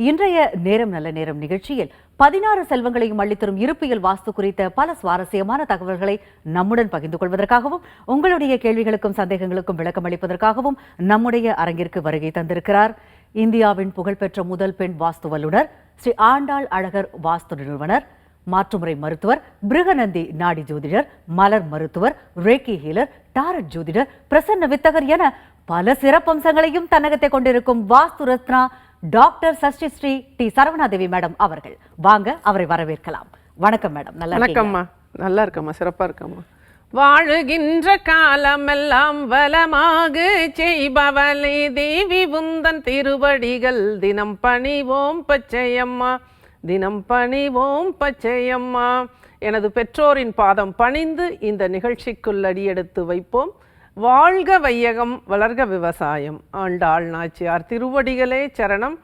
இன்றைய நேரம் நல்ல நேரம் நிகழ்ச்சியில் பதினாறு செல்வங்களையும் அள்ளித்தரும் இருப்பியல் வாஸ்து குறித்த பல சுவாரஸ்யமான தகவல்களை நம்முடன் பகிர்ந்து கொள்வதற்காகவும் உங்களுடைய கேள்விகளுக்கும் சந்தேகங்களுக்கும் விளக்கம் அளிப்பதற்காகவும் நம்முடைய அரங்கிற்கு வருகை தந்திருக்கிறார். இந்தியாவின் புகழ்பெற்ற முதல் பெண் வாஸ்து வல்லுநர் ஸ்ரீ ஆண்டாள் அழகர் வாஸ்து நிறுவனர் மாற்றுமுறை மருத்துவர் பிருகநந்தி நாடி ஜோதிடர் மலர் மருத்துவர் ரேக்கி ஹீலர் டாரட் ஜோதிடர் பிரசன்ன வித்தகர் என பல சிறப்பம்சங்களையும் தன்னகத்தை கொண்டிருக்கும் Vastu Ratna doctor Sashti Sri D. Saravanadevi madam அவர்கள். வாங்க அவரை வரவேற்கலாம். வணக்கம் மேடம். நல்லா வணக்கம்மா. நல்லா இருக்கம்மா. சிறப்பா இருக்கம்மா. வாழுகின்ற காலமெல்லாம் வளமாக செய்பவளே தேவி உந்தன் திருவடிகள். தினம் பணிவோம் பச்சையம்மா. தினம் பணிவோம் பச்சையம்மா. எனது பெற்றோரின் பாதம் பணிந்து இந்த நிகழ்ச்சிக்குள் அடியெடுத்து வைப்போம். வாழ்க வையகம் வளர்க விவசாயம். ஆண்டாள் நாச்சியார் திருவடிகளே சரணம்.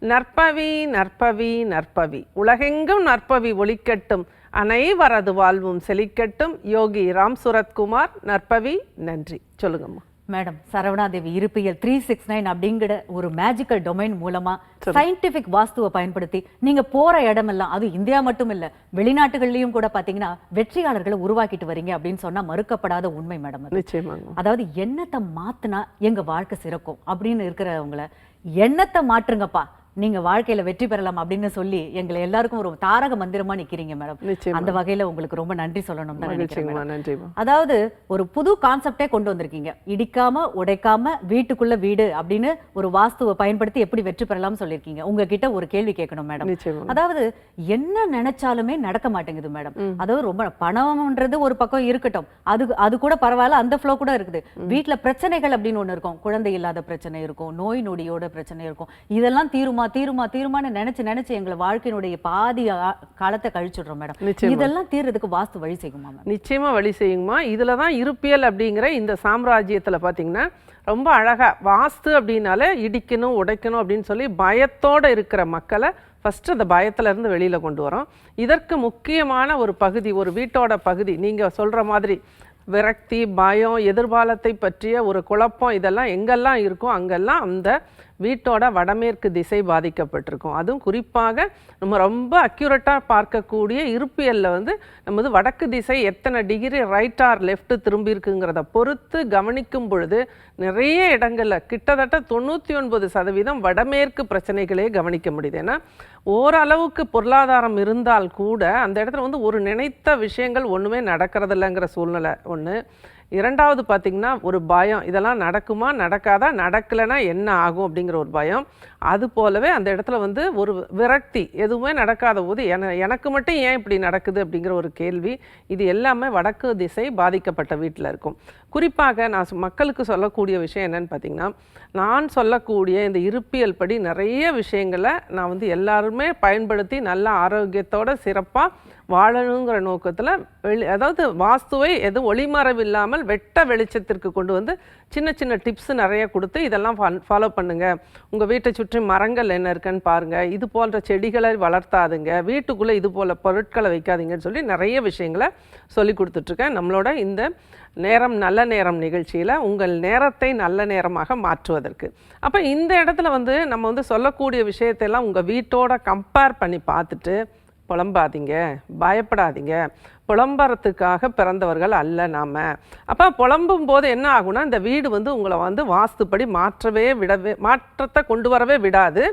நற்பவி நற்பவி நற்பவி. உலகெங்கும் நற்பவி ஒழிக்கட்டும் அனைவரது வாழ்வும் செழிக்கட்டும். யோகி ராம் சுரத்குமார் நற்பவி நன்றி. சொல்லுங்கம்மா. மேடம் சரவணாதேவி இருப்பியல் த்ரீ சிக்ஸ் நைன் அப்படிங்கிற ஒரு மேஜிக்கல் டொமைன் மூலமா சயின்டிபிக் வாஸ்துவை பயன்படுத்தி நீங்க போற இடமெல்லாம் அது இந்தியா மட்டும் இல்ல வெளிநாட்டுகள்லயும் கூட பாத்தீங்கன்னா வெற்றியாளர்களை உருவாக்கிட்டு வரீங்க அப்படின்னு சொன்னா மறுக்கப்படாத உண்மை மேடம் அதாவது எண்ணத்தை மாத்துனா எங்க வாழ்க்கை சிறக்கும் அப்படின்னு இருக்கிறவங்கள எண்ணத்தை மாற்றுங்கப்பா நீங்க வாழ்க்கையில வெற்றி பெறலாம் அப்படின்னு சொல்லி எங்களை எல்லாருக்கும் ஒரு தாரக மந்திரமா நிக்கிறீங்க மேடம். அந்த வகையில உங்களுக்கு ரொம்ப நன்றி சொல்லணும் தான் நினைக்கிறேன் அதாவது ஒரு புது கான்செப்டே கொண்டு வந்திருக்கீங்க. இடிக்காம உடைக்காம வீட்டுக்குள்ள வீடு அப்படின்னு ஒரு வாஸ்துவை பயன்படுத்தி எப்படி வெற்றி பெறலாம்னு சொல்லியிருக்கீங்க. உங்ககிட்ட ஒரு கேள்வி கேட்கணும் மேடம். அதாவது என்ன நினைச்சாலுமே நடக்க மாட்டேங்குது மேடம். அதாவது ரொம்ப பணம்ன்றது ஒரு பக்கம் இருக்கட்டும். அது அது கூட பரவாயில்ல அந்த ஃப்ளோ கூட இருக்குது. வீட்ல பிரச்சனைகள் அப்படின்னு ஒண்ணு இருக்கும். குழந்தை இல்லாத பிரச்சனை இருக்கும். நோய் நொடியோட பிரச்சனை இருக்கும். இதெல்லாம் தீருமா தீருமா தீருமான்னு நினைச்சு நினைச்சு எங்களை வாழ்க்கையினுடைய பாதி காலத்தை கழிச்சுடுறோம் மேடம். இதெல்லாம் தீர்றதுக்கு வாஸ்து வழி செய்யுமா மேம்? நிச்சயமா வழி செய்யுங்கம்மா இதுல தான் இருப்பியல் அப்படிங்கிற இந்த சாம்ராஜ்யத்துல பாத்தீங்கன்னா ரொம்ப அழகா வாஸ்து அப்படின்னாலே இடிக்கணும் உடைக்கணும் அப்படின்னு சொல்லி பயத்தோட இருக்கிற மக்களை ஃபர்ஸ்ட் அந்த பயத்துல இருந்து வெளியில கொண்டு வரோம். இதற்கு முக்கியமான ஒரு பகுதி ஒரு வீட்டோட பகுதி நீங்க சொல்ற மாதிரி விரக்தி பயம் எதிர்காலத்தை பற்றிய ஒரு குழப்பம் இதெல்லாம் எங்கெல்லாம் இருக்கோ அங்கெல்லாம் அந்த வீட்டோட வடமேற்கு திசை பாதிக்கப்பட்டிருக்கும். அதுவும் குறிப்பாக நம்ம ரொம்ப அக்யூரட்டாக பார்க்கக்கூடிய இருப்பியலில் வந்து நமது வடக்கு திசை எத்தனை டிகிரி ரைட் ஆர் லெஃப்ட் திரும்பி இருக்குங்கிறத பொறுத்து கவனிக்கும் பொழுது நிறைய இடங்களில் கிட்டத்தட்ட தொண்ணூற்றி ஒன்பது சதவீதம் வடமேற்கு பிரச்சனைகளே கவனிக்க முடியுது. ஏன்னா ஓரளவுக்கு பொருளாதாரம் இருந்தால் கூட அந்த இடத்துல வந்து ஒரு நினைத்த விஷயங்கள் ஒன்றுமே நடக்கிறதில்லைங்கிற சூழ்நிலை ஒன்று இரண்டாவது பார்த்திங்கன்னா ஒரு பயம். இதெல்லாம் நடக்குமா? நடக்காதா? நடக்கலைன்னா என்ன ஆகும் அப்படிங்கிற ஒரு பயம். அது போலவே அந்த இடத்துல வந்து ஒரு விரக்தி. எதுவுமே நடக்காத போது என எனக்கு மட்டும் ஏன் இப்படி நடக்குது அப்படிங்கிற ஒரு கேள்வி. இது எல்லாமே வடக்கு திசை பாதிக்கப்பட்ட வீட்டில் இருக்கும். குறிப்பாக நான் மக்களுக்கு சொல்லக்கூடிய விஷயம் என்னென்னு பார்த்தீங்கன்னா நான் சொல்லக்கூடிய இந்த இருப்பியல் படி நிறைய விஷயங்களை நான் வந்து எல்லாருமே பயன்படுத்தி நல்ல ஆரோக்கியத்தோட சிறப்பாக வாழணுங்கிற நோக்கத்தில் வெளி அதாவது வாஸ்துவை எதுவும் ஒளிமறைவு இல்லாமல் வெட்ட வெளிச்சத்திற்கு கொண்டு வந்து சின்ன சின்ன டிப்ஸ் நிறைய கொடுத்து இதெல்லாம் ஃபாலோ பண்ணுங்கள் உங்கள் வீட்டை சுற்றி மரங்கள் என்ன இருக்குன்னு பாருங்கள் இது போன்ற செடிகளை வளர்த்தாதுங்க. வீட்டுக்குள்ளே இது போல் பொருட்களை வைக்காதீங்கன்னு சொல்லி நிறைய விஷயங்களை சொல்லி கொடுத்துட்ருக்கேன். நம்மளோட இந்த நேரம் நல்ல நேரம் நிகழ்ச்சியில் உங்கள் நேரத்தை நல்ல நேரமாக மாற்றுவதற்கு. அப்போ இந்த இடத்துல வந்து நம்ம வந்து சொல்லக்கூடிய விஷயத்தையெல்லாம் உங்கள் வீட்டோட கம்பேர் பண்ணி பார்த்துட்டு புலம்பாதீங்க பயப்படாதீங்க. புலம்புறத்துக்காக பிறந்தவர்கள் அல்ல நாம். அப்போ புலம்பும் போது என்ன ஆகும்னா இந்த வீடு வந்து உங்களை வந்து வாஸ்துப்படி மாற்றவே விடவே மாற்றத்தை கொண்டு வரவே விடாது.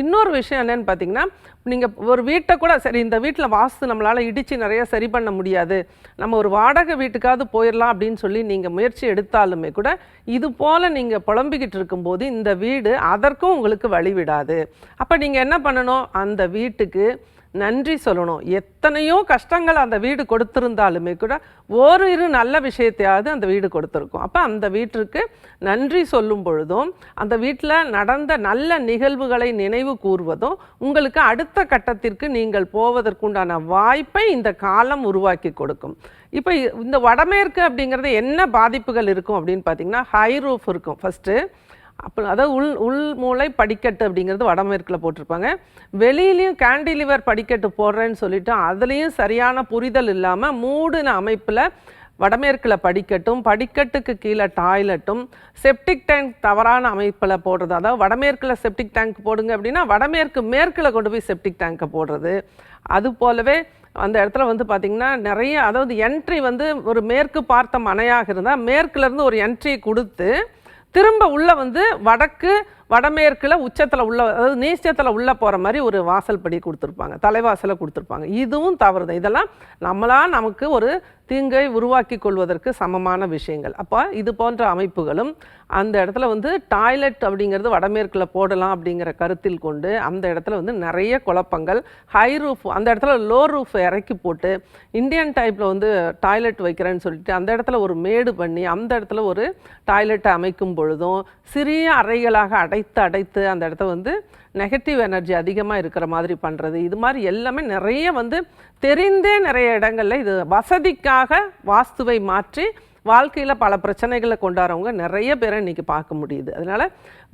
இன்னொரு விஷயம் என்னன்னு பார்த்தீங்கன்னா நீங்கள் ஒரு வீட்டை கூட சரி இந்த வீட்டில் வாஸ்து நம்மளால் இடித்து நிறைய சரி பண்ண முடியாது. நம்ம ஒரு வாடகை வீட்டுக்காவது போயிடலாம் அப்படின்னு சொல்லி நீங்கள் முயற்சி எடுத்தாலுமே கூட இது போல் நீங்கள் புலம்பிக்கிட்டு இருக்கும்போது இந்த வீடு அதற்கும் உங்களுக்கு வழி விடாது. அப்போ நீங்கள் என்ன பண்ணணும்? அந்த வீட்டுக்கு நன்றி சொல்லணும். எத்தனையோ கஷ்டங்கள் அந்த வீடு கொடுத்துருந்தாலுமே கூட ஒரு இரு நல்ல விஷயத்தையாவது அந்த வீடு கொடுத்துருக்கும். அப்போ அந்த வீட்டிற்கு நன்றி சொல்லும் பொழுதும் அந்த வீட்டில் நடந்த நல்ல நிகழ்வுகளை நினைவு கூறுவதும் உங்களுக்கு அடுத்த கட்டத்திற்கு நீங்கள் போவதற்குண்டான வாய்ப்பை இந்த காலம் உருவாக்கி கொடுக்கும். இப்போ இந்த வடமேற்கு அப்படிங்கிறது என்ன பாதிப்புகள் இருக்கும் அப்படின்னு பார்த்தீங்கன்னா ஹை ரூஃப் இருக்கும். ஃபஸ்ட்டு அப்போ அதாவது உள் உள் மூளை படிக்கட்டு அப்படிங்கிறது வடமேற்கில் போட்டிருப்பாங்க. வெளியிலையும் கேண்டிலிவர் படிக்கட்டு போடுறேன்னு சொல்லிட்டு அதுலேயும் சரியான புரிதல் இல்லாமல் மூடின அமைப்பில் வடமேற்கில் படிக்கட்டும் படிக்கட்டுக்கு கீழே டாய்லெட்டும் செப்டிக் டேங்க் தவறான அமைப்பில் போடுறது. அதாவது வடமேற்கில் செப்டிக் டேங்க் போடுங்க அப்படின்னா வடமேற்கு மேற்கில் கொண்டு போய் செப்டிக் டேங்க்கை போடுறது. அது போலவே அந்த இடத்துல வந்து பார்த்திங்கன்னா நிறைய அதாவது என்ட்ரி வந்து ஒரு மேற்கு பார்த்த மனையாக இருந்தால் மேற்குலேருந்து ஒரு என்ட்ரி கொடுத்து திரும்ப உள்ளே வந்து வடக்கு வடமேற்கில் உச்சத்தில் உள்ள அதாவது நீச்சத்தில் உள்ளே போகிற மாதிரி ஒரு வாசல் படி கொடுத்துருப்பாங்க. தலைவாசலை கொடுத்துருப்பாங்க. இதுவும் தவறு தான் இதெல்லாம் நம்மளாக நமக்கு ஒரு தீங்கை உருவாக்கி கொள்வதற்கு சமமான விஷயங்கள். அப்போ இது போன்ற அமைப்புகளும் அந்த இடத்துல வந்து டாய்லெட் அப்படிங்கிறது வடமேற்கில் போடலாம் அப்படிங்கிற கருத்தில் கொண்டு அந்த இடத்துல வந்து நிறைய குழப்பங்கள் ஹை ரூஃப் அந்த இடத்துல லோ ரூஃப் இறக்கி போட்டு இந்தியன் டைப்பில் வந்து டாய்லெட் வைக்கிறேன்னு சொல்லிட்டு அந்த இடத்துல ஒரு மேடு பண்ணி அந்த இடத்துல ஒரு டாய்லெட்டை அமைக்கும் பொழுதும் சிறிய அறைகளாக அடை அடைத்து அடைத்து அந்த இடத்த வந்து நெகட்டிவ் எனர்ஜி அதிகமாக இருக்கிற மாதிரி பண்ணுறது இது மாதிரி எல்லாமே நிறைய வந்து தெரிந்தே நிறைய இடங்களில் இது வசதிக்காக வாஸ்துவை மாற்றி வாழ்க்கையில் பல பிரச்சனைகளை கொண்டாடுறவங்க நிறைய பேரை இன்றைக்கி பார்க்க முடியுது. அதனால்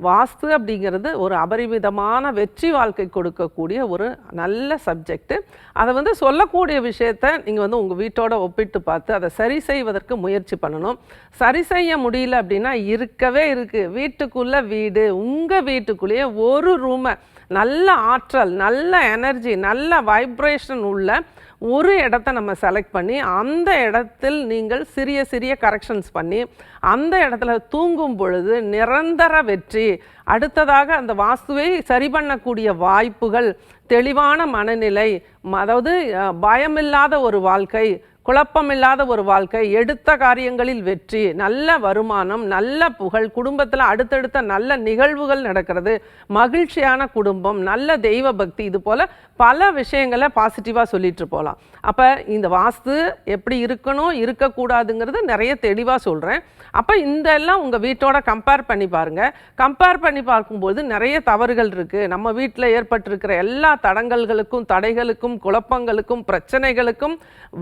வாஸ்து அப்படிங்கிறது ஒரு அபரிமிதமான வெற்றி வாழ்க்கை கொடுக்கக்கூடிய ஒரு நல்ல சப்ஜெக்ட்டு அதை வந்து சொல்லக்கூடிய விஷயத்த நீங்கள் வந்து உங்கள் வீட்டோட ஒப்பிட்டு பார்த்து அதை சரி செய்வதற்கு முயற்சி பண்ணணும். சரி செய்ய முடியல அப்படின்னா இருக்கவே இருக்குது வீட்டுக்குள்ளே வீடு உங்கள் வீட்டுக்குள்ளேயே ஒரு ரூமை நல்ல ஆற்றல் நல்ல எனர்ஜி நல்ல வைப்ரேஷன் உள்ள ஒரு இடத்த நம்ம செலக்ட் பண்ணி அந்த இடத்தில் நீங்கள் சிறிய சிறிய கரெக்ஷன்ஸ் பண்ணி அந்த இடத்துல தூங்கும் பொழுது நிரந்தர வெற்றி அடுத்ததாக அந்த வாஸ்துவை சரி பண்ணக்கூடிய வாய்ப்புகள் தெளிவான மனநிலை ம- அதாவது பயமில்லாத ஒரு வாழ்க்கை குழப்பமில்லாத ஒரு வாழ்க்கை எடுத்த காரியங்களில் வெற்றி நல்ல வருமானம் நல்ல புகழ் குடும்பத்தில் அடுத்தடுத்த நல்ல நிகழ்வுகள் நடக்கிறது மகிழ்ச்சியான குடும்பம் நல்ல தெய்வ பக்தி இது போல் பல விஷயங்களை பாசிட்டிவாக சொல்லிட்டு போகலாம் அப்போ இந்த வாஸ்து எப்படி இருக்கணும் இருக்கக்கூடாதுங்கிறது நிறைய தெளிவாக சொல்கிறேன் அப்போ இந்த எல்லாம் உங்கள் வீட்டோட கம்பேர் பண்ணி பாருங்கள் கம்பேர் பண்ணி பார்க்கும்போது நிறைய தவறுகள் இருக்குது நம்ம வீட்டில் ஏற்பட்டிருக்கிற எல்லா தடங்கல்களுக்கும் தடைகளுக்கும் குழப்பங்களுக்கும் பிரச்சனைகளுக்கும்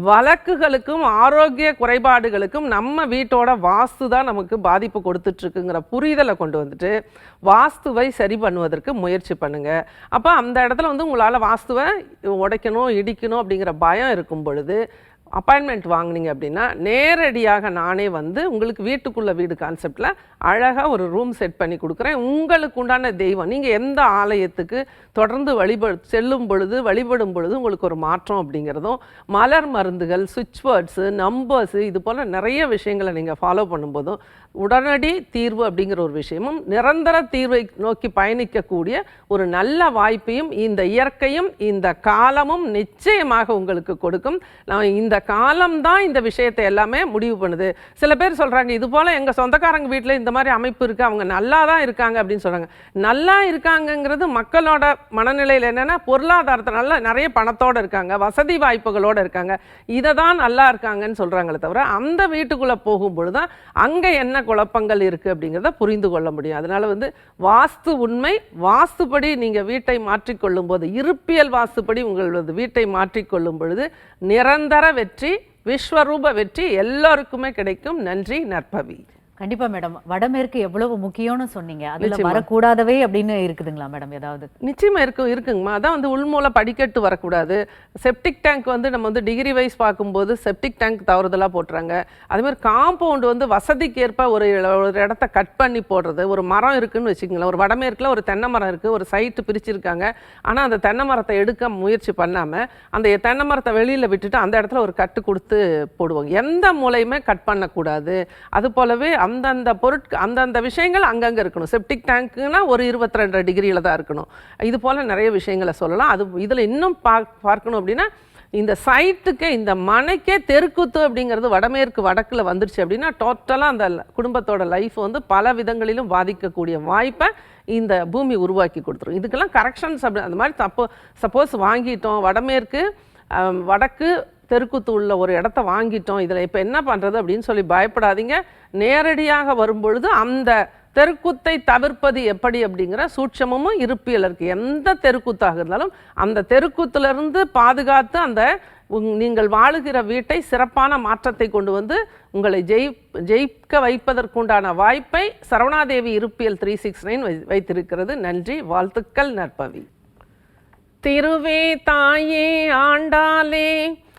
வழக்குகளுக்கும் ஆரோக்கிய குறைபாடுகளுக்கும் நம்ம வீட்டோட வாஸ்து தான் நமக்கு பாதிப்பு கொடுத்துட்ருக்குங்கிற புரிதலை கொண்டு வந்துட்டு வாஸ்துவை சரி பண்ணுவதற்கு முயற்சி பண்ணுங்கள் அப்போ அந்த இடத்துல வந்து உங்களால் வாஸ்துவை உடைக்கணும் இடிக்கணும் அப்படிங்கிற பயம் இருக்கும் பொழுது அப்பாயின்மெண்ட் வாங்குனீங்க அப்படின்னா நேரடியாக நானே வந்து உங்களுக்கு வீட்டுக்குள்ளே வீடு கான்செப்டில் அழகாக ஒரு ரூம் செட் பண்ணி கொடுக்குறேன். உங்களுக்கு உண்டான தெய்வம். நீங்கள் எந்த ஆலயத்துக்கு தொடர்ந்து வழிபடு செல்லும் பொழுது வழிபடும் பொழுது உங்களுக்கு ஒரு மாற்றம் அப்படிங்கிறதும் மலர் மருந்துகள் சுவிட்ச் வேர்ட்ஸு நம்பர்ஸு இது போல் நிறைய விஷயங்களை நீங்கள் ஃபாலோ பண்ணும்போதும் உடனடி தீர்வு அப்படிங்கிற ஒரு விஷயமும் நிரந்தர தீர்வை நோக்கி பயணிக்கக்கூடிய ஒரு நல்ல வாய்ப்பையும் இந்த இயற்கையும் இந்த காலமும் நிச்சயமாக உங்களுக்கு கொடுக்கும். நான் இந்த காலம்தான் இந்த விஷயத்தை எல்லாமே முடிவு பண்ணுது. சில பேர் சொல்கிறாங்க இது போல் எங்கள் சொந்தக்காரங்க வீட்டில் இந்த மாதிரி அமைப்பு இருக்குது அவங்க நல்லா தான் இருக்காங்க அப்படின்னு சொல்கிறாங்க நல்லா இருக்காங்கங்கிறது மக்களோட மனநிலையில் என்னென்னா பொருளாதாரத்தை நல்லா நிறைய பணத்தோடு இருக்காங்க வசதி வாய்ப்புகளோடு இருக்காங்க. இதை தான் நல்லா இருக்காங்கன்னு சொல்கிறாங்களே தவிர அந்த வீட்டுக்குள்ளே போகும்பொழுது தான் அங்கே என்ன குழப்பங்கள் இருக்கு அப்படிங்கிறத புரிந்து கொள்ள முடியும். அதனால வந்து வாஸ்து உண்மை வாஸ்துப்படி நீங்க வீட்டை மாற்றிக்கொள்ளும் போது இருப்பியல் வாஸ்துப்படி உங்களது வீட்டை மாற்றிக்கொள்ளும் பொழுது நிரந்தர வெற்றி விஸ்வரூப வெற்றி எல்லாருக்குமே கிடைக்கும். நன்றி நற்பவி. கண்டிப்பா மேடம். வடமேற்கு எவ்வளவு முக்கியம்னு சொன்னீங்க. அதுல. வரக்கூடாதவே அப்படின்னு இருக்குதுங்களா மேடம் ஏதாவது? நிச்சயமா இருக்கும் இருக்குங்கம்மா. அதான் வந்து உள்மூல படிக்கட்டு வரக்கூடாது. செப்டிக் டேங்க் வந்து நம்ம வந்து டிகிரி வைஸ் பார்க்கும்போது செப்டிக் டேங்க் தவறுதலாக போட்டுறாங்க. அதே மாதிரி காம்பவுண்ட் வந்து வசதிக்கு ஏற்ப ஒரு ஒரு இடத்த கட் பண்ணி போடுறது. ஒரு மரம் இருக்குன்னு வச்சுக்கோங்களேன். ஒரு வடமேற்குல ஒரு தென்னை மரம் இருக்குது ஒரு சைட்டு பிரிச்சிருக்காங்க. ஆனால் அந்த தென்னை மரத்தை எடுக்க முயற்சி பண்ணாமல் அந்த தென்னை மரத்தை வெளியில் விட்டுட்டு அந்த இடத்துல ஒரு கட்டு கொடுத்து போடுவாங்க. எந்த மூலையுமே கட் பண்ணக்கூடாது. அது போலவே அந்தந்த பொருட்கள் அந்தந்த விஷயங்கள் அங்கங்கே இருக்கணும். செப்டிக் டேங்க்குனா ஒரு இருபத்தி ரெண்டு டிகிரியில் தான் இருக்கணும். இது போல் நிறைய விஷயங்களை சொல்லலாம். அது இதில் இன்னும் பா பார்க்கணும் அப்படின்னா இந்த சைட்டுக்கே இந்த மனைக்கே தெருக்கூத்து அப்படிங்கிறது வடமேற்கு வடக்கில் வந்துருச்சு அப்படின்னா டோட்டலாக அந்த குடும்பத்தோட லைஃப் வந்து பல விதங்களிலும் பாதிக்கக்கூடிய வாய்ப்பை இந்த பூமி உருவாக்கி கொடுத்துரும். இதுக்கெல்லாம் கரெக்ஷன்ஸ் அப்படி அந்த மாதிரி தப்போ சப்போஸ் வாங்கிட்டோம். வடமேற்கு வடக்கு தெருக்கூத்து உள்ள ஒரு இடத்த வாங்கிட்டோம். இதில் இப்போ என்ன பண்ணுறது அப்படின்னு சொல்லி பயப்படாதீங்க. நேரடியாக வரும்பொழுது அந்த தெருக்கூத்தை தவிர்ப்பது எப்படி அப்படிங்கிற சூட்சமும் இருப்பியல் இருக்குது எந்த தெருக்கூத்தாக இருந்தாலும் அந்த தெருக்கூத்துலேருந்து பாதுகாத்து அந்த உங் நீங்கள் வாழுகிற வீட்டை சிறப்பான மாற்றத்தை கொண்டு வந்து உங்களை ஜெய் ஜெயிக்க வைப்பதற்குண்டான வாய்ப்பை சரவணாதேவி இருப்பியல் த்ரீ சிக்ஸ் நைன் வைத்திருக்கிறது. நன்றி வாழ்த்துக்கள் நற்பவி. திருவே தாயே ஆண்டாலே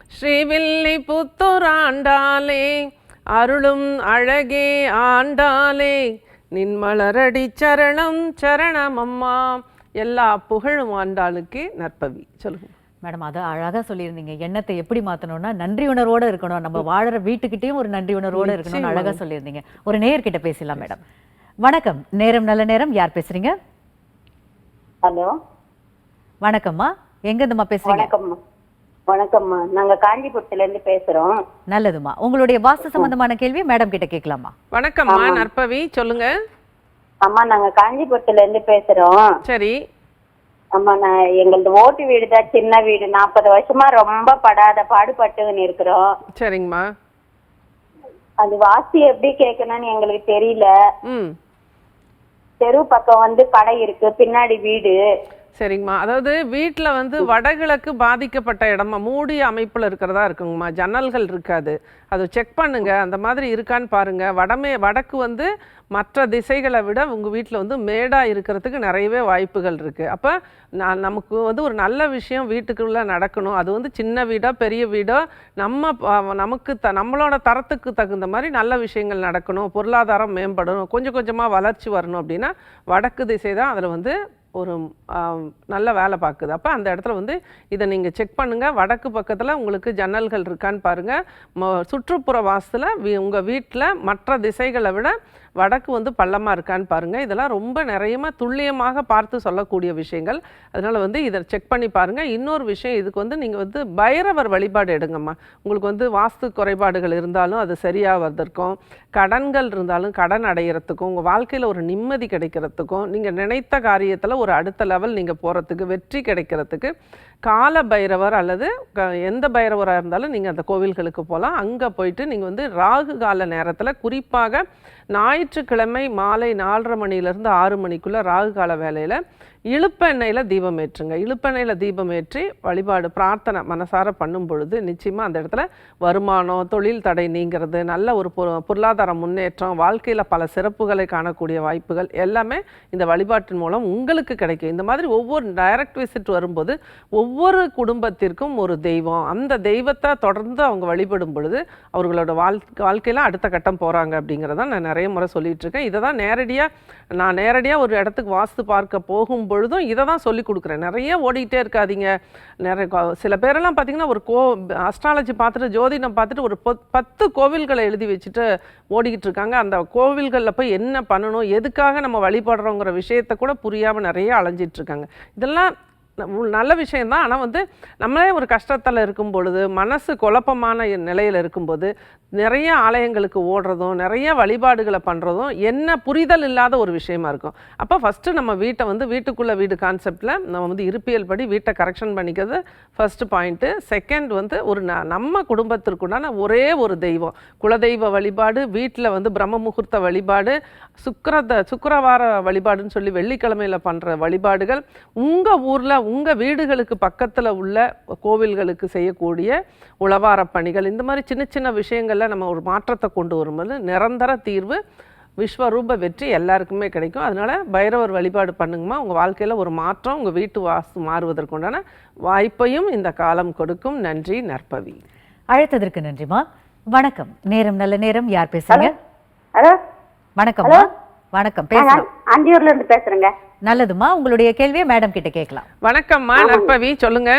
ஸ்ரீவில்லி புத்தூர் ஆண்டாலே அருளும் அழகே ஆண்டாலே நின் மலரடி சரணம் சரணம் அம்மா எல்லா புகழும் ஆண்டாளுக்கு நற்பவி. சொல்லுங்க. மேடம் அதை அழகா சொல்லியிருந்தீங்க. எண்ணத்தை எப்படி மாத்தணும்னா நன்றி உணர்வோட இருக்கணும். நம்ம வாழற வீட்டுக்கிட்டயும் ஒரு நன்றி உணர்வோட இருக்கணும்னு அழகா சொல்லியிருந்தீங்க. ஒரு நேயர்கிட்ட பேசலாம் மேடம். வணக்கம். நேரம் நல்ல நேரம். யார் பேசுறீங்க? ஹலோ. வணக்கம்மா. எங்க இருந்துமா பேசுறீங்க வணக்கம்மா. நாங்க காஞ்சிபுரத்துல இருந்து பேசுறோம். நல்லதுமா. உங்களுடைய வாஸ்து சம்பந்தமான கேள்வி மேடம் கிட்ட கேட்கலாமா? வணக்கம்மா நற்பவி சொல்லுங்க. அம்மா நாங்க காஞ்சிபுரத்துல இருந்து பேசுறோம். சரி. அம்மா நான் எங்களது ஓட்டு வீடு தான் சின்ன வீடு. நாற்பது வருஷமா ரொம்ப படாத பாடுபட்டுன்னு இருக்கிறோம். சரிங்கம்மா. அது வாசி எப்படி கேட்கணும்னு எங்களுக்கு தெரியல. ம். தெரு பக்கம் வந்து கடை இருக்கு பின்னாடி வீடு. சரிங்கம்மா. அதாவது வீட்டில் வந்து வடகிழக்கு பாதிக்கப்பட்ட இடமா? மூடிய அமைப்பில் இருக்கிறதா இருக்குங்கம்மா. ஜன்னல்கள் இருக்காது. அது செக் பண்ணுங்க. அந்த மாதிரி இருக்கான்னு பாருங்க. வடமே வடக்கு வந்து மற்ற திசைகளை விட உங்கள் வீட்டில் வந்து மேடாக இருக்கிறதுக்கு நிறையவே வாய்ப்புகள் இருக்குது அப்போ நான் நமக்கு வந்து ஒரு நல்ல விஷயம் வீட்டுக்குள்ளே நடக்கணும். அது வந்து சின்ன வீடோ பெரிய வீடோ நம்ம நமக்கு த நம்மளோட தரத்துக்கு தகுந்த மாதிரி நல்ல விஷயங்கள் நடக்கணும். பொருளாதாரம் மேம்படணும். கொஞ்சம் கொஞ்சமாக வளர்ச்சி வரணும் அப்படின்னா வடக்கு திசை தான் அதில் வந்து ஒரு நல்ல வேலை பார்க்குது. அப்போ அந்த இடத்துல வந்து இதை நீங்கள் செக் பண்ணுங்கள் வடக்கு பக்கத்தில் உங்களுக்கு ஜன்னல்கள் இருக்கான்னு பாருங்கள் சுற்றுப்புற வாசத்தில் வீ உங்கள் வீட்டில் மற்ற திசைகளை விட வடக்கு வந்து பள்ளமாக இருக்கான்னு பாருங்கள் இதெல்லாம் ரொம்ப நிறையமா துல்லியமாக பார்த்து சொல்லக்கூடிய விஷயங்கள். அதனால் வந்து இதை செக் பண்ணி பாருங்கள் இன்னொரு விஷயம் இதுக்கு வந்து நீங்கள் வந்து பைரவர் வழிபாடு எடுங்கம்மா. உங்களுக்கு வந்து வாஸ்து குறைபாடுகள் இருந்தாலும் அது சரியாவதற்கும் கடன்கள் இருந்தாலும் கடன் அடைகிறதுக்கும் உங்கள் வாழ்க்கையில் ஒரு நிம்மதி கிடைக்கிறதுக்கும் நீங்கள் நினைத்த காரியத்தில் ஒரு அடுத்த லெவல் நீங்கள் போகிறதுக்கு வெற்றி கிடைக்கிறதுக்கு கால பைரவர் அல்லது க- எந்த பைரவராக இருந்தாலும் நீங்கள் அந்த கோவில்களுக்கு போகலாம் அங்கே போயிட்டு நீங்கள் வந்து ராகு கால நேரத்தில் குறிப்பாக ஞாயிற்றுக்கிழமை மாலை நாலரை மணிலேருந்து ஆறு மணிக்குள்ளே ராகு கால வேலையில் இழுப்பெண்ணெயில் தீபம் ஏற்றுங்க. இழுப்பெண்ணெயில் தீபம் ஏற்றி வழிபாடு பிரார்த்தனை மனசார பண்ணும் பொழுது நிச்சயமாக அந்த இடத்துல வருமானம் தொழில் தடை நீங்கிறது நல்ல ஒரு பொ- பொருளாதார முன்னேற்றம் வாழ்க்கையில் பல சிறப்புகளை காணக்கூடிய வாய்ப்புகள் எல்லாமே இந்த வழிபாட்டின் மூலம் உங்களுக்கு கிடைக்கும். இந்த மாதிரி ஒவ்வொரு டைரக்ட் விசிட் வரும்போது ஒவ்வொரு குடும்பத்திற்கும் ஒரு தெய்வம். அந்த தெய்வத்தை தொடர்ந்து அவங்க வழிபடும் பொழுது அவர்களோட வாழ் வாழ்க்கையில் அடுத்த கட்டம் போகிறாங்க அப்படிங்கிறத நான் நிறைய முறை சொல்லிகிட்ருக்கேன் இருக்கேன். இதை தான் நேரடியாக நான் நேரடியாக ஒரு இடத்துக்கு வாஸ்து பார்க்க போகும்போது பொழுதும் இதை தான் சொல்லி கொடுக்குறேன். நிறைய ஓடிக்கிட்டே இருக்காதீங்க. நிறைய கோ- சில பேரெல்லாம் பார்த்தீங்கன்னா ஒரு கோ அஸ்ட்ராலஜி பார்த்துட்டு ஜோதிடம் பார்த்துட்டு ஒரு பத்து கோவில்களை எழுதி வச்சுட்டு ஓடிக்கிட்டு இருக்காங்க. அந்த கோவில்களில் போய் என்ன பண்ணணும் எதுக்காக நம்ம வழிபடுறோங்கிற விஷயத்தை கூட புரியாமல் நிறைய அலைஞ்சிட்ருக்காங்க இதெல்லாம் நல்ல விஷயம்தான். ஆனால் வந்து நம்மளே ஒரு கஷ்டத்தில் இருக்கும் பொழுது மனசு குழப்பமான நிலையில் இருக்கும்போது நிறைய ஆலயங்களுக்கு ஓடுறதும் நிறைய வழிபாடுகளை பண்ணுறதும் என்ன புரிதல் இல்லாத ஒரு விஷயமா இருக்கும். அப்போ ஃபஸ்ட்டு நம்ம வீட்டை வந்து வீட்டுக்குள்ளே வீடு கான்செப்டில் நம்ம வந்து இருப்பியல் படி வீட்டை கரெக்ஷன் பண்ணிக்கிறது ஃபஸ்ட்டு பாயிண்ட்டு செகண்ட் வந்து ஒரு ந நம்ம குடும்பத்திற்குண்டான ஒரே ஒரு தெய்வம். குலதெய்வ வழிபாடு வீட்டில் வந்து பிரம்ம முகூர்த்த வழிபாடு சுக்கரத சுக்கிரவார வழிபாடுன்னு சொல்லி வெள்ளிக்கிழமையில் பண்ணுற வழிபாடுகள் உங்கள் ஊரில் உங்கள் வீடுகளுக்கு பக்கத்தில் உள்ள கோவில்களுக்கு செய்யக்கூடிய உளவார பணிகள் இந்த மாதிரி சின்ன சின்ன விஷயங்களில் நம்ம ஒரு மாற்றத்தை கொண்டு வரும்போது நிரந்தர தீர்வு விஸ்வரூப வெற்றி எல்லாருக்குமே கிடைக்கும். அதனால பைரவர் வழிபாடு பண்ணுங்கம்மா. உங்கள் வாழ்க்கையில் ஒரு மாற்றம் உங்கள் வீட்டு வாஸ்து மாறுவதற்குண்டான வாய்ப்பையும் இந்த காலம் கொடுக்கும். நன்றி நற்பவி. அழைத்ததற்கு நன்றிமா வணக்கம். நேரம் நல்ல நேரம். யார் பேசுறீங்க? ஹலோ? வணக்கம்மா. வணக்கம் பேசலாம் அந்தியூர்ல இருந்து பேசுறேங்க. நல்லதுமா? உங்களுடைய கேள்வியை மேடம் கிட்ட கேட்கலாம். வணக்கம்மா நற்பவி சொல்லுங்க.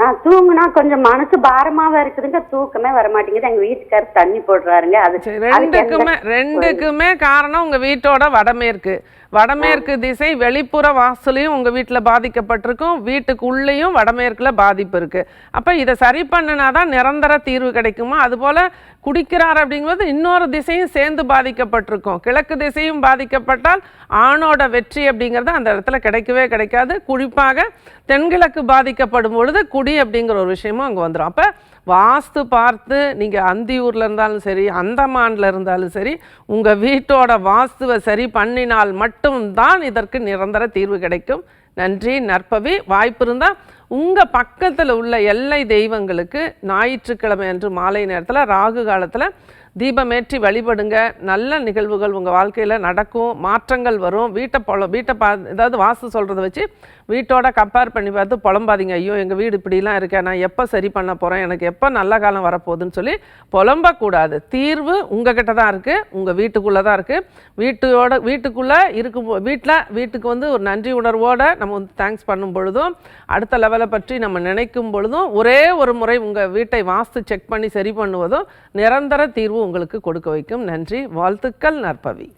நான் தூங்குனா கொஞ்சம் மனசு பாரமாவே இருக்குதுங்க தூக்கமே வர மாட்டேங்குது. எங்க வீட்டுக்காரர் தண்ணி போடுறாருங்க. அது ரெண்டுக்குமே ரெண்டுக்குமே காரணம் உங்க வீட்டோட வடமேற்கு வடமேற்கு திசை வெளிப்புற வாசலையும் உங்க வீட்டுல பாதிக்கப்பட்டிருக்கும். வீட்டுக்கு உள்ளேயும் வடமேற்குல பாதிப்பு இருக்கு. அப்ப இதை சரி பண்ணுனாதான் நிரந்தர தீர்வு கிடைக்குமா? அதுபோல் குடிக்கிறார் அப்படிங்கும்போது இன்னொரு திசையும் சேர்ந்து பாதிக்கப்பட்டிருக்கும். கிழக்கு திசையும் பாதிக்கப்பட்டால் ஆணோட வெற்றி அப்படிங்கிறது அந்த இடத்துல கிடைக்கவே கிடைக்காது. குறிப்பாக தென்கிழக்கு பாதிக்கப்படும் பொழுது குடி அப்படிங்கிற ஒரு விஷயமும் அங்க வந்துடும் அப்போ வாஸ்து பார்த்து நீங்கள் அந்தியூரில் இருந்தாலும் சரி அந்தமான்ல இருந்தாலும் சரி உங்கள் வீட்டோட வாஸ்துவை சரி பண்ணினால் மட்டும்தான் இதற்கு நிரந்தர தீர்வு கிடைக்கும். நன்றி நற்பவி. வாய்ப்பு இருந்தால் உங்கள் பக்கத்தில் உள்ள எல்லை தெய்வங்களுக்கு ஞாயிற்றுக்கிழமை அன்று மாலை நேரத்தில் ராகு காலத்தில் தீபமேற்றி வழிபடுங்க. நல்ல நிகழ்வுகள் உங்கள் வாழ்க்கையில் நடக்கும். மாற்றங்கள் வரும். வீட்டை பொல வீட்டை பா ஏதாவது வாஸ்து சொல்கிறத வச்சு வீட்டோட கம்பேர் பண்ணி பார்த்து புலம்பாதீங்க. ஐயோ எங்கள் வீடு இப்படிலாம் இருக்கேன் நான் எப்போ சரி பண்ண போகிறேன் எனக்கு எப்போ நல்ல காலம் வரப்போகுதுன்னு சொல்லி புலம்பக்கூடாது. தீர்வு உங்கள் கிட்ட தான் இருக்குது உங்கள் வீட்டுக்குள்ளே தான் இருக்குது வீட்டோட வீட்டுக்குள்ளே இருக்கும் வீட்டில் வீட்டுக்கு வந்து ஒரு நன்றி உணர்வோடு நம்ம வந்து தேங்க்ஸ் பண்ணும் பொழுதும் அடுத்த லெவலை பற்றி நம்ம நினைக்கும் பொழுதும் ஒரே ஒரு முறை உங்கள் வீட்டை வாஸ்து செக் பண்ணி சரி பண்ணுவதும் நிரந்தர தீர்வு உங்களுக்கு கொடுக்க வைக்கும் நன்றி. வாழ்த்துக்கள் நற்பவி.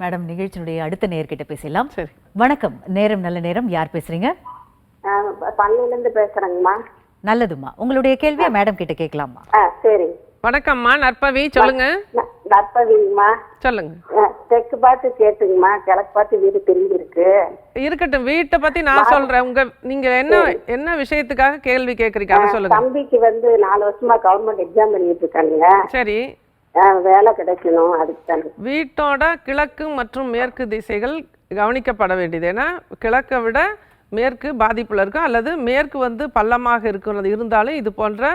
மேடம் நிகழ்ச்சியினுடைய அடுத்த நேர்கிட்ட பேசலாம். சரி. வணக்கம். நேரம் நல்ல நேரம். யார் பேசுறீங்க? பள்ளியில இருந்து பேசுறேங்கம்மா. நல்லதுமா உங்களுடைய கேள்வியை மேடம் கிட்ட கேட்கலாமா சரி. வணக்கம்மா நற்பவி. சொல்லுங்க. நற்பவிங்கம்மா. சொல்லுங்க. தெற்கு பார்த்து கேட்டுங்கம்மா கிழக்கு பார்த்து வீடு திரும்பி இருக்கு இருக்கட்டும் வீட்டை பத்தி நான் சொல்றேன். உங்க நீங்க என்ன என்ன விஷயத்துக்காக கேள்வி கேக்குறீங்க? அதை சொல்லுங்க. தம்பிக்கு வந்து நாலு வருஷமா கவர்மெண்ட் எக்ஸாம் பண்ணிட்டு இருக்கானுங்க. சரி. வேலை கிடைக்கணும் அதுக்கு தானே. வீட்டோட கிழக்கு மற்றும் மேற்கு திசைகள் கவனிக்கப்பட வேண்டியது. ஏன்னா கிழக்கை விட மேற்கு பாதிப்புல இருக்கும். அல்லது மேற்கு வந்து பள்ளமாக இருக்கிறது. இருந்தாலும் இது போன்ற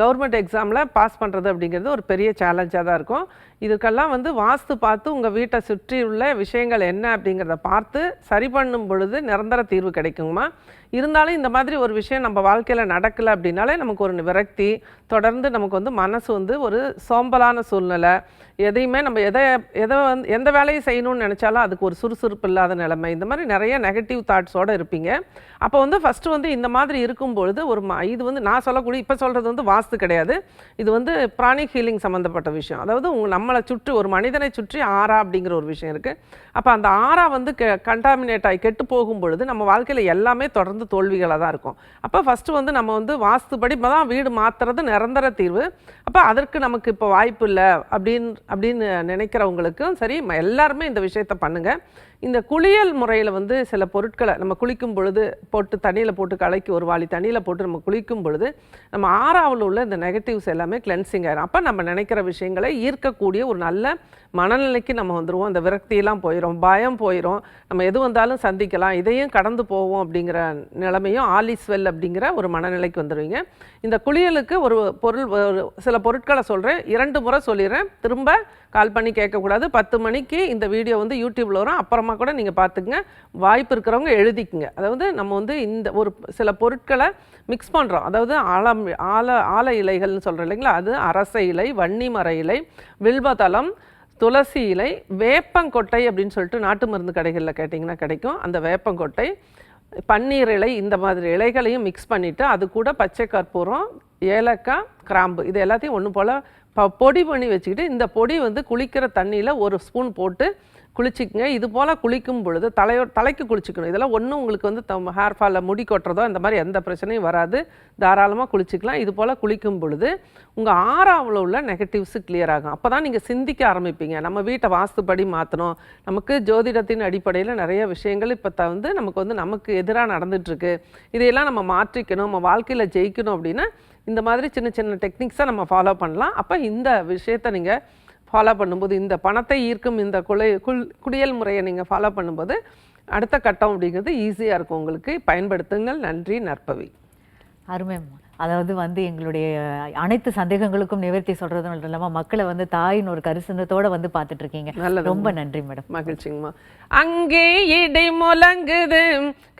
கவர்மெண்ட் எக்ஸாமில் பாஸ் பண்ணுறது அப்படிங்கிறது ஒரு பெரிய சேலஞ்சாக தான் இருக்கும். இதுக்கெல்லாம் வந்து வாஸ்து பார்த்து உங்கள் வீட்டை சுற்றி உள்ள விஷயங்கள் என்ன அப்படிங்கிறத பார்த்து சரி பண்ணும் பொழுது நிரந்தர தீர்வு கிடைக்குங்கம்மா. இருந்தாலும் இந்த மாதிரி ஒரு விஷயம் நம்ம வாழ்க்கையில் நடக்கலை அப்படின்னாலே நமக்கு ஒரு விரக்தி தொடர்ந்து நமக்கு வந்து மனசு வந்து ஒரு சோம்பலான சூழ்நிலை. எதையுமே நம்ம எதை எதை வந்து எந்த வேலையை செய்யணும்னு நினச்சாலும் அதுக்கு ஒரு சுறுசுறுப்பு இல்லாத நிலைமை. இந்த மாதிரி நிறைய நெகட்டிவ் தாட்ஸோடு இருப்பீங்க. அப்போ வந்து ஃபஸ்ட்டு வந்து இந்த மாதிரி இருக்கும் பொழுது ஒரு ம இது வந்து நான் சொல்லக்கூடிய இப்போ சொல்கிறது வந்து வாஸ்து கிடையாது. இது வந்து பிராணி ஹீலிங் சம்மந்தப்பட்ட விஷயம். அதாவது உங்கள் நம்ம நம்மளை சுற்றி ஒரு மனிதனை சுற்றி ஆறா அப்படிங்கிற ஒரு விஷயம் இருக்குது அப்போ அந்த ஆறா வந்து கண்டாமினேட் ஆகி கெட்டு போகும் பொழுது நம்ம வாழ்க்கையில் எல்லாமே தொடர்ந்து தோல்விகளாக தான் இருக்கும். அப்போ ஃபஸ்ட்டு வந்து நம்ம வந்து வாஸ்துபடி இப்போ தான் வீடு மாற்றுறது நிரந்தர தீர்வு. அப்போ அதற்கு நமக்கு இப்போ வாய்ப்பு இல்லை அப்படின்னு அப்படின்னு நினைக்கிறவங்களுக்கும் சரி எல்லாருமே இந்த விஷயத்த பண்ணுங்கள் இந்த குளியல் முறையில் வந்து சில பொருட்களை நம்ம குளிக்கும் பொழுது போட்டு தண்ணியில் போட்டு கலக்கி ஒரு வாளி தண்ணியில் போட்டு நம்ம குளிக்கும் பொழுது நம்ம ஆறாவில் உள்ள இந்த நெகட்டிவ்ஸ் எல்லாமே கிளென்சிங் ஆயிரும். அப்போ நம்ம நினைக்கிற விஷயங்களை ஈர்க்கக்கூடிய ஒரு நல்ல மனநிலைக்கு நம்ம வந்துடுவோம் அந்த விரக்தியெல்லாம் போயிடும் பயம் போயிடும் நம்ம எது வந்தாலும் சந்திக்கலாம். இதையும் கடந்து போவோம் அப்படிங்கிற நிலைமையும் ஆலிஸ் வெல் அப்படிங்கிற ஒரு மனநிலைக்கு வந்துடுவீங்க இந்த குளியலுக்கு ஒரு பொருள் சில பொருட்களை சொல்கிறேன் இரண்டு முறை சொல்லிடுறேன். திரும்ப கால் பண்ணி கேட்கக்கூடாது. பத்து மணிக்கு இந்த வீடியோ வந்து யூடியூப்ல வரும். அப்புறமா கூட நீங்கள் பார்த்துக்குங்க. வாய்ப்பு இருக்கிறவங்க எழுதிக்குங்க. அதாவது நம்ம வந்து இந்த ஒரு சில பொருட்களை மிக்ஸ் பண்ணுறோம் அதாவது ஆலம் ஆல ஆல இலைகள்னு சொல்கிறோம் இல்லைங்களா? அது அரச இலை வன்னி மர இலை வில்வதளம் துளசி இலை வேப்பங்கொட்டை அப்படின்னு சொல்லிட்டு நாட்டு மருந்து கடைகளில் கேட்டிங்கன்னா கிடைக்கும். அந்த வேப்பங்கொட்டை பன்னீர் இலை இந்த மாதிரி இலைகளையும் மிக்ஸ் பண்ணிவிட்டு அது கூட பச்சை கற்பூரம் ஏலக்காய் கிராம்பு இது எல்லாத்தையும் ஒன்று போல் பொடி பண்ணி வச்சுக்கிட்டு இந்த பொடி வந்து குளிக்கிற தண்ணியில் ஒரு ஸ்பூன் போட்டு குளிச்சிக்கங்க. இது போல் குளிக்கும் பொழுது தலையோ தலைக்கு குளிச்சிக்கணும். இதெல்லாம் ஒன்றும் உங்களுக்கு வந்து தம் ஹேர் ஃபாலில் முடி கொட்டுறதோ இந்த மாதிரி எந்த பிரச்சனையும் வராது. தாராளமாக குளிச்சுக்கலாம். இது போல் குளிக்கும் பொழுது உங்கள் ஆறாவில் உள்ள நெகட்டிவ்ஸு கிளியர் ஆகும். அப்போ தான் நீங்கள் சிந்திக்க ஆரம்பிப்பீங்க. நம்ம வீட்டை வாஸ்துப்படி மாற்றணும் நமக்கு ஜோதிடத்தின் அடிப்படையில் நிறைய விஷயங்கள் இப்போ த வந்து நமக்கு வந்து நமக்கு எதிராக நடந்துகிட்ருக்கு இதையெல்லாம் நம்ம மாற்றிக்கணும். நம்ம வாழ்க்கையில் ஜெயிக்கணும் அப்படின்னா இந்த மாதிரி சின்ன சின்ன டெக்னிக்ஸை நம்ம ஃபாலோ பண்ணலாம். அப்போ இந்த விஷயத்தை நீங்கள் ஃபாலோ பண்ணும்போது இந்த பணத்தை ஈர்க்கும் இந்த குலை குள் குடியல் முறையை நீங்கள் ஃபாலோ பண்ணும்போது அடுத்த கட்டம் அப்படிங்கிறது ஈஸியாக இருக்கும் உங்களுக்கு. பயன்படுத்துங்கள். நன்றி நற்பவி. அருமைம்மா அதாவது வந்து எங்களுடைய அனைத்து சந்தேகங்களுக்கும் நிவர்த்தி சொல்றது மட்டும் இல்லாம மக்களை வந்து தாயின் ஒரு கரிசனத்தோட வந்து பார்த்துட்டு இருக்கீங்க. ரொம்ப நன்றி மேடம். மகிழ்ச்சிங்கம்மா. அங்கே இடை முழங்குது.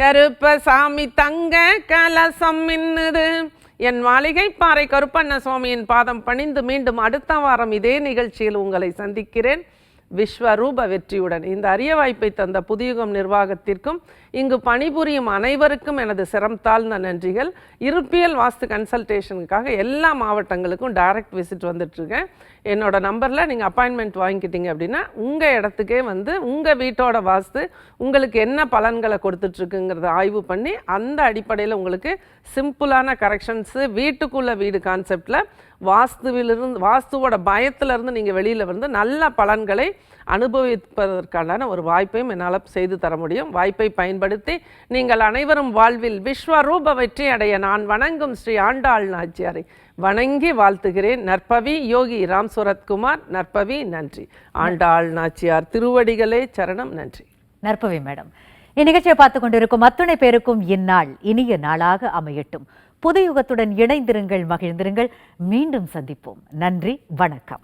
கருப்பசாமி தங்க கலசம் மின்னுது. என் மாளிகை பாறை கருப்பண்ண சுவாமியின் பாதம் பணிந்து மீண்டும் அடுத்த வாரம் இதே நிகழ்ச்சியில் உங்களை சந்திக்கிறேன். விஸ்வரூப வெற்றியுடன். இந்த அரிய வாய்ப்பை தந்த புதியுகம் நிர்வாகத்திற்கும் இங்கு பணிபுரியும் அனைவருக்கும் எனது சிரம் தாழ்ந்த நன்றிகள். இருப்பியல் வாஸ்து கன்சல்டேஷனுக்காக எல்லா மாவட்டங்களுக்கும் டைரக்ட் விசிட் வந்துட்டுருக்கேன். என்னோட நம்பரில் நீங்கள் அப்பாயின்மெண்ட் வாங்கிக்கிட்டீங்க அப்படின்னா உங்கள் இடத்துக்கே வந்து உங்கள் வீட்டோட வாஸ்து உங்களுக்கு என்ன பலன்களை கொடுத்துட்ருக்குங்கிறத ஆய்வு பண்ணி அந்த அடிப்படையில் உங்களுக்கு சிம்பிளான கரெக்ஷன்ஸு வீட்டுக்குள்ளே வீடு கான்செப்டில் வாஸ்துவிலிருந்து வாஸ்துவோட பயத்திலிருந்து நீங்கள் வெளியில் வந்து நல்ல பலன்களை அனுபவிப்பதற்கான ஒரு வாய்ப்பையும் என்னால் செய்து தர முடியும். வாய்ப்பை பயன்படுத்தி நீங்கள் அனைவரும் வாழ்வில் விஸ்வரூப வெற்றி அடைய நான் வணங்கும் ஸ்ரீ ஆண்டாள் நாச்சியாரை வணங்கி வாழ்த்துகிறேன். நற்பவி யோகி ராம் சுரத்குமார் நற்பவி நன்றி. ஆண்டாள் நாச்சியார் திருவடிகளே சரணம் நன்றி. நற்பவி மேடம் இந்நிகழ்ச்சியை பார்த்து கொண்டிருக்கும் அத்துணை பேருக்கும் இந்நாள் இனிய நாளாக அமையட்டும். புது யுகத்துடன் இணைந்திருங்கள் மகிழ்ந்திருங்கள். மீண்டும் சந்திப்போம். நன்றி வணக்கம்.